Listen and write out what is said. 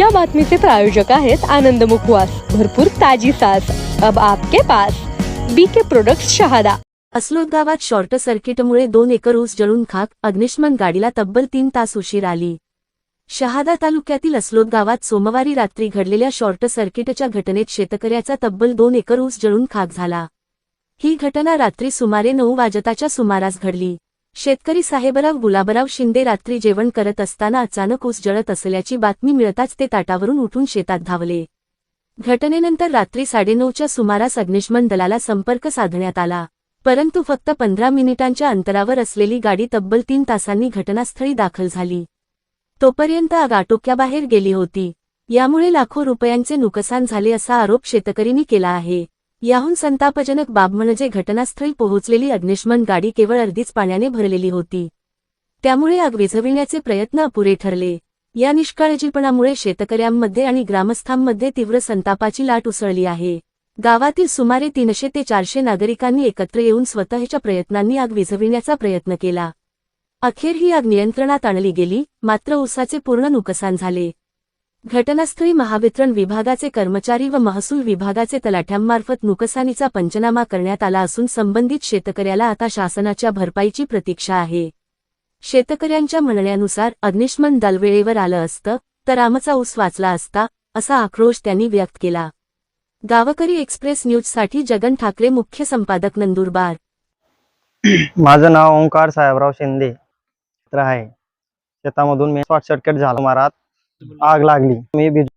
या बातमीचे प्रायोजक आहेत आनंद मुखवास. भरपूर ताजी सास. अब आपके pass. B K product Shahada. Aslod गावात शॉर्ट सर्किटमुळे दोन एकर ऊस जळून खाक अग्निशमन गाडीला तब्बल तीन तास उशीर आली. शहादा तालुक्यातील अस्लोद गावात सोमवारी रात्री घडलेल्या शॉर्ट सर्किटच्या घटनेत शेतकऱ्याचा तब्बल दोन एकर ऊस जळून खाक झाला. ही घटना रात्री सुमारे नऊ वाजताच्या सुमारास घडली. शेतकरी साहेबराव गुलाबराव शिंदे रात्री जेवण करत असताना अचानक ऊस जळत असल्याची बातमी मिळताच ते ताटावरून उठून शेतात धावले. घटनेनंतर रात्री साडेनऊच्या सुमारास अग्निशमन दलाला संपर्क साधण्यात आला. परंतु फक्त पंधरा मिनिटांच्या अंतरावर असलेली गाडी तब्बल तीन तासांनी घटनास्थळी दाखल झाली. तोपर्यंत आग आटोक्याबाहेर गेली होती. यामुळे लाखो रुपयांचे नुकसान झाले असा आरोप शेतकरींनी केला आहे. याहून संतापजनक बाब म्हणजे घटनास्थळी पोहोचलेली अग्निशमन गाडी केवळ अर्धीच पाण्याने भरलेली होती. त्यामुळे आग विझविण्याचे प्रयत्न अपुरे ठरले. या निष्काळजीपणामुळे शेतकऱ्यांमध्ये आणि ग्रामस्थांमध्ये तीव्र संतापाची लाट उसळली आहे. गावातील सुमारे तीनशे ते चारशे नागरिकांनी एकत्र येऊन स्वतःच्या प्रयत्नांनी आग विझविण्याचा प्रयत्न केला. अखेर ही आग नियंत्रणात आणली गेली मात्र ऊसाचे पूर्ण नुकसान झाले. घटनास्थळी महावितरण विभागाचे कर्मचारी व महसूल विभागाचे तलाठ्यांमार्फत नुकसानीचा पंचनामा करण्यात आला असून संबंधित शेतकऱ्याला आता शासनाच्या भरपाईची प्रतीक्षा आहे. शेतकऱ्यांच्या म्हणण्यानुसार अग्निशमन दल वेळेवर आलं असतं तर आमचा ऊस वाचला असता असा आक्रोश त्यांनी व्यक्त केला. गावकरी एक्सप्रेस न्यूजसाठी जगन ठाकरे मुख्य संपादक नंदुरबार. माझं नाव ओंकार साहेबराव शिंदे आहे. शेतामधून मी शॉर्ट सर्किट झाला. मारात आग लागली. मी भिज